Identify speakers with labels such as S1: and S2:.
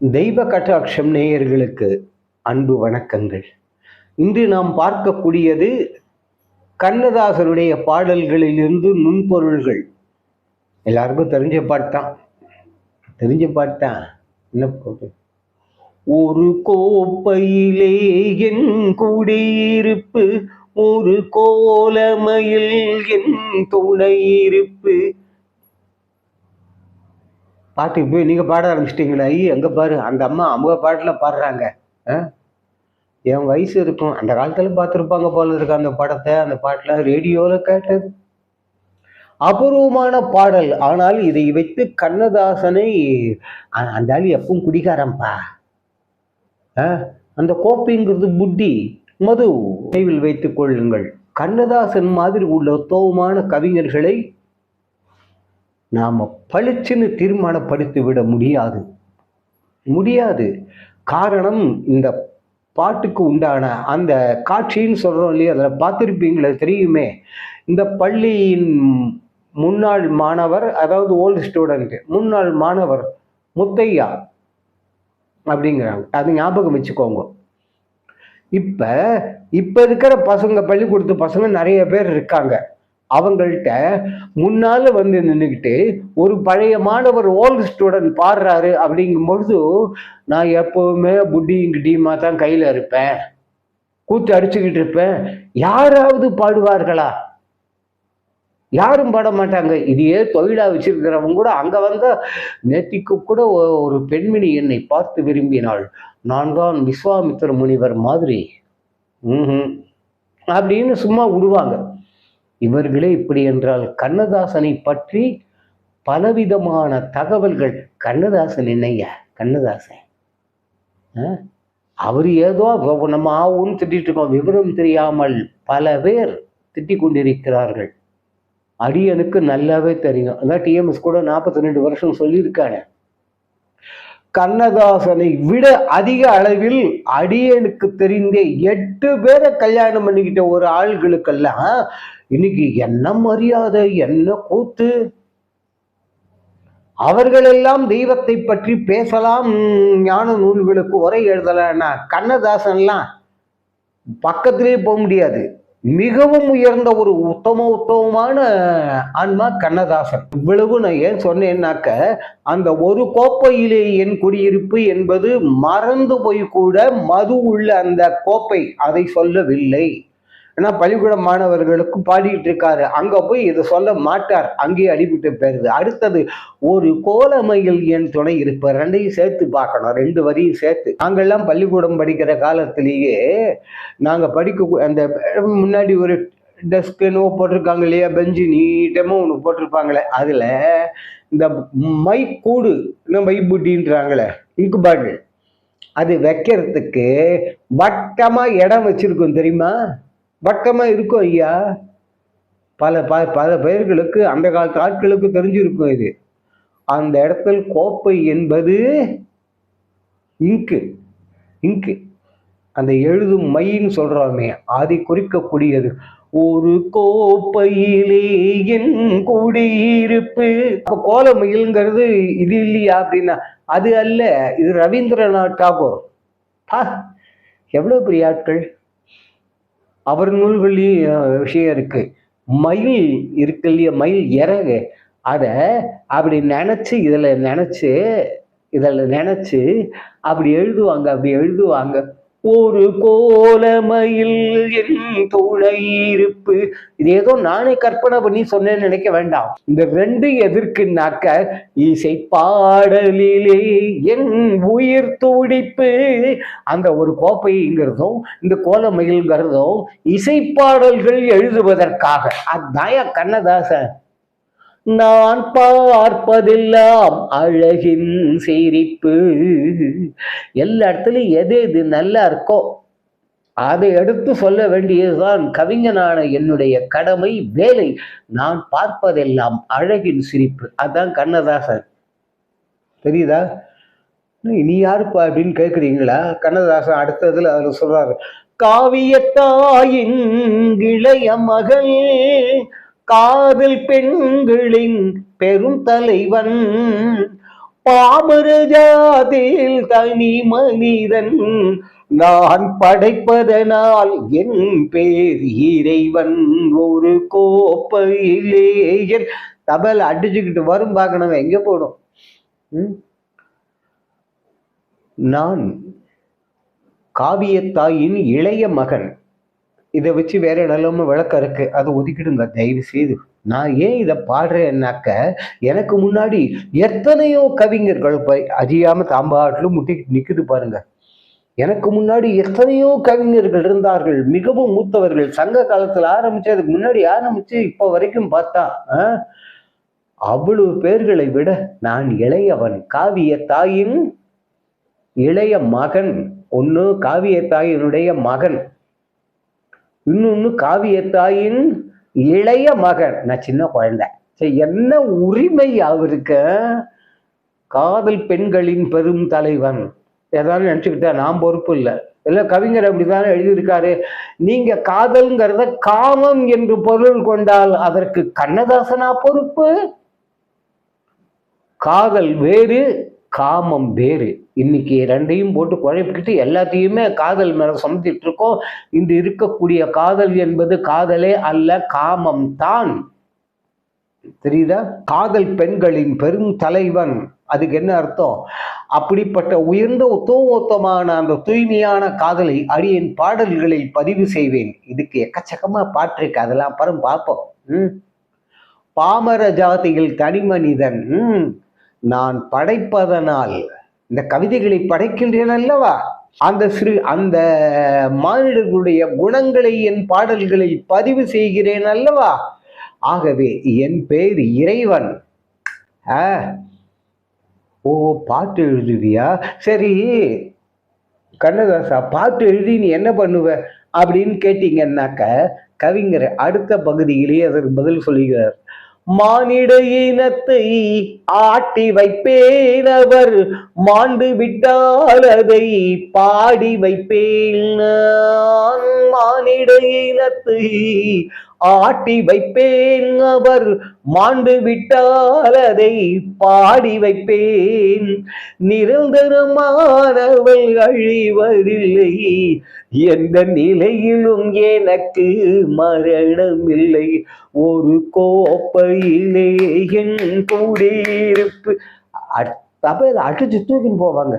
S1: தெய்வ கட்டாட்சம் நேயர்களுக்கு அன்பு வணக்கங்கள். இன்று நாம் பார்க்கக்கூடியது கண்ணதாசருடைய பாடல்களிலிருந்து நுண்பொருள்கள். எல்லாருக்கும் தெரிஞ்ச பாட்டான் தெரிஞ்ச பாட்டான் என்ன பாட்டு? ஒரு கோப்பையிலே என் குடியிருப்பு ஒரு கோலமையில் என் துணையிருப்பு பாட்டுக்கு போய் நீங்கள் பாட ஆரம்பிச்சிட்டிங்களா ஐயோ எங்கே பாரு? அந்த அம்மா அவங்க பாட்டில் பாடுறாங்க. ஆ? என் வயசு இருக்கும். அந்த காலத்தில் பார்த்துருப்பாங்க போல இருக்கு அந்த படத்தை அந்த பாட்டில் ரேடியோவில் கேட்டது. அபூர்வமான பாடல். ஆனால் இதை வைத்து கண்ணதாசனை அந்த ஆள் எப்பவும் குடிகாரம்பா. ஆ? அந்த கோப்பைங்கிறது புத்தி மது. நினைவில் வைத்துக் கொள்ளுங்கள். கண்ணதாசன் மாதிரி உள்ள தோவமான கவிஞர்களை நாம் பளிச்சுன்னு தீர்மானப்படுத்தி விட முடியாது. முடியாது. காரணம் இந்த பாட்டுக்கு உண்டான அந்த காட்சின்னு சொல்கிறோம் இல்லையா? அதில் பார்த்துருப்பீங்களே? தெரியுமே. இந்த பள்ளியின் முன்னாள் மாணவர் அதாவது ஓல்டு ஸ்டூடெண்ட் முன்னாள் மாணவர் முத்தையா அப்படிங்கிறாங்க. அது ஞாபகம் வச்சுக்கோங்க. இப்போ இப்போ இருக்கிற பசங்க பள்ளிக்கூடத்து பசங்க நிறைய பேர் இருக்காங்க. அவங்கள்ட்ட முன்னால வந்து நின்றுக்கிட்டு ஒரு பழைய மாணவர் ஓல்டு ஸ்டூடெண்ட் பாடுறாரு அப்படிங்கும் பொழுது நான் எப்பவுமே புட்டியும் கிட்டியுமா தான் கையில் இருப்பேன். கூத்து அடிச்சுக்கிட்டு இருப்பேன். யாராவது பாடுவார்களா? யாரும் பாட மாட்டாங்க. இதையே தொழிலாக வச்சிருக்கிறவங்க கூட அங்கே வந்த நேத்திக்கு கூட ஒரு பெண்மணி என்னை பார்த்து விரும்பினாள். நான் தான் விஸ்வாமித்திர முனிவர் மாதிரி. ம்ஹும். அப்படின்னு சும்மா விடுவாங்க. இவர்களே இப்படி என்றால் கண்ணதாசனை பற்றி பலவிதமான தகவல்கள். கண்ணதாசன் என்னையா கண்ணதாசன். ஆ? அவர் ஏதோ நம்ம ஆவுன்னு திட்டிட்டு இருக்கோம். விவரம் தெரியாமல் பல பேர் திட்டி கொண்டிருக்கிறார்கள். அடியனுக்கு நல்லாவே தெரியும். அதான் டிஎம்எஸ் கூட நாற்பத்தி ரெண்டு வருஷம் சொல்லியிருக்கானே கண்ணதாசனை விட அதிக அளவில் அடியனுக்கு தெரிந்த எட்டு பேரை கல்யாணம் பண்ணிக்கிட்ட ஒரு ஆள்களுக்கெல்லாம் இன்னைக்கு என்ன மரியாதை என்ன கூத்து? அவர்களெல்லாம் தெய்வத்தை பற்றி பேசலாம் ஞான நூல்களுக்கு உரை எழுதலாம்னா கண்ணதாசன்லாம் பக்கத்திலே போக முடியாது. மிகவும் உயர்ந்த ஒரு உத்தம உத்தமமான ஆன்மா கண்ணதாசன். இவ்வளவு நான் ஏன் சொன்னேன்னாக்க அந்த ஒரு கோப்பையிலே என் குடியிருப்பு என்பது மறந்து போய் கூட மது உள்ள அந்த கோப்பை அதை சொல்லவில்லை. ஏன்னா பள்ளிக்கூட மாணவர்களுக்கும் பாடிக்கிட்டு இருக்காரு. அங்க போய் இதை சொல்ல மாட்டார். அங்கேயே அடிபட்டு போயிருது. அடுத்தது ஒரு கோலமையில் என் துணை இருப்பார். ரெண்டையும் சேர்த்து பார்க்கணும். ரெண்டு வரியும் சேர்த்து. நாங்கள்லாம் பள்ளிக்கூடம் படிக்கிற காலத்திலேயே நாங்கள் படிக்க அந்த முன்னாடி ஒரு டெஸ்க்குன்னு போட்டிருக்காங்க இல்லையா? பெஞ்சு நீட்டமாக ஒன்று போட்டிருப்பாங்களே. அதில் இந்த மை கூடு இன்னும் மை புட்டின்றாங்களே? இங்கு பாட்டில் அது வைக்கிறதுக்கு வட்டமாக இடம் வச்சிருக்கோம் தெரியுமா? வட்டமாக இருக்கும் ஐயா. பல ப பல பேர்களுக்கு அந்த காலத்து ஆட்களுக்கு தெரிஞ்சிருக்கும் இது. அந்த இடத்தில் கோப்பை என்பது இங்கு இங்கு. அந்த எழுதும் மைன்னு சொல்கிறோமே அதை குறிக்கக்கூடியது. ஒரு கோப்பையிலே என் குடியிருப்பு. கோல கோலமயில்ங்கிறது இது இல்லையா அப்படின்னா அது அல்ல. இது ரவீந்திரநாத் டாகூர். பா எவ்வளோ பெரிய ஆட்கள்? அவர் நூல்கள்லையும் விஷயம் இருக்கு. மயில் இருக்கு இல்லையா? மயில் இறகு. அதை அப்படி நினச்சி இதில் நினச்சி இதில் நினச்சி அப்படி எழுதுவாங்க அப்படி எழுதுவாங்க. ஒரு கோலமயில் என் துணை இருப்பு இது ஏதோ நானே கற்பனை பண்ணி சொன்னேன்னு நினைக்க வேண்டாம். இந்த ரெண்டு எதிர்க்குனாக்க இசை பாடலிலே என் உயிர் துடிப்பு. அந்த ஒரு கோப்பைங்கிறதும் இந்த கோலமயில்ங்கிறதும் இசைப்பாடல்கள் எழுதுவதற்காக. அதாயா கண்ணதாசன். நான் பார்ப்பதெல்லாம் அழகின் சிரிப்பு. எல்லா இடத்துலையும் எது எது நல்லா இருக்கோ அதை எடுத்து சொல்ல வேண்டியதுதான் கவிஞனான என்னுடைய கடமை வேலை. நான் பார்ப்பதெல்லாம் அழகின் சிரிப்பு. அதான் கண்ணதாசன். தெரியுதா? நீ யாருப்பா அப்படின்னு கேட்குறீங்களா கண்ணதாசன் அடுத்ததுல அதில் சொல்றாரு காவியத்தாயின் இளைய மகள் காதல் பெண்களின் பெரும் தலைவன் பாமர ஜாதியில் தனி மனிதன். நான் படைப்பதனால் என் பேர் இறைவன். ஒரு கோப்பையிலே தபல் அடிச்சுக்கிட்டு வரும் பார்க்கணும் எங்க போடும் நான் காவியத்தாயின் இளைய மகன். இதை வச்சு வேற இடமும் விளக்கம் இருக்கு. அதை ஒதுக்கிடுங்க. தயவு செய்து நான் ஏன் இதை பாடுறேன்னாக்க எனக்கு முன்னாடி எத்தனையோ கவிஞர்கள் போய் அறியாம தாம்பாட்டிலும் முட்டிக்கிட்டு நிக்குது பாருங்க. எனக்கு முன்னாடி எத்தனையோ கவிஞர்கள் இருந்தார்கள். மிகவும் மூத்தவர்கள். சங்க காலத்துல ஆரம்பிச்சு அதுக்கு முன்னாடி ஆரம்பிச்சு இப்போ வரைக்கும் பார்த்தா ஆ, அவ்வளவு பேர்களை விட நான் இளையவன். காவிய தாயின் இளைய மகன். ஒன்று காவிய தாயினுடைய மகன். இன்னொன்னு காவிய தாயின் இளைய மகன். நான் சின்ன குழந்தை. சரி என்ன உரிமை அவருக்கு? காதல் பெண்களின் பெரும் தலைவன். ஏதாவது நினச்சிக்கிட்டா நான் பொறுப்பு இல்லை. இல்லை கவிஞர் அப்படிதானே எழுதியிருக்காரு. நீங்க காதல்ங்கிறத காமம் என்று பொருள் கொண்டால் அதற்கு கண்ணதாசனா பொறுப்பு? காதல் வேறு காமம் வேறு. இன்னைக்கு ரெண்டையும் போட்டு குழப்பிக்கிட்டு எல்லாத்தையுமே காதல் மேல சுமத்திட்டு இருக்கோம். இன்று இருக்கக்கூடிய காதல் என்பது காதலே அல்ல காமம் தான். தெரியுதா? காதல் பெண்களின் பெரும் தலைவன். அதுக்கு என்ன அர்த்தம்? அப்படிப்பட்ட உயர்ந்த உத்தமோத்தமான அந்த தூய்மையான காதலை அடியின் பாடல்களில் பதிவு செய்வேன். இதுக்கு எக்கச்சக்கமா பாட்டிருக்கு. அதெல்லாம் அப்புறம் பார்ப்போம். ம். பாமர ஜாதியில் தனி மனிதன். ம். நான் படைப்பதனால் இந்த கவிதைகளை படைக்கின்றேன் அல்லவா? அந்த சிறு அந்த மானிடர்களுடைய குணங்களை என் பாடல்களில் பதிவு செய்கிறேன் அல்லவா? ஆகவே என் பேர் இறைவன். ஓ பாட்டு எழுதுவியா? சரி. கண்ணதாசா பாட்டு எழுதி நீ என்ன பண்ணுவ? அப்படின்னு கேட்டீங்கன்னாக்க கவிஞர் அடுத்த பகுதியிலேயே அதற்கு பதில் சொல்லுகிறார். மானிட இனத்தை ஆட்டி வைப்பேனவர். மாண்டு விட்டால் அதை பாடி வைப்பேன் மானிட இனத்தை ஆட்டி வைப்பேன் அவர். மாண்டு விட்டால் அதை பாடி வைப்பேன். நிரந்தரமானவள் அழிவதில்லை. எந்த நிலையிலும் எனக்கு மரணம் இல்லை ஒரு கோப்பையிலே என் கூடியிருப்பு அ- அடிச்சு தூக்கின்னு போவாங்க.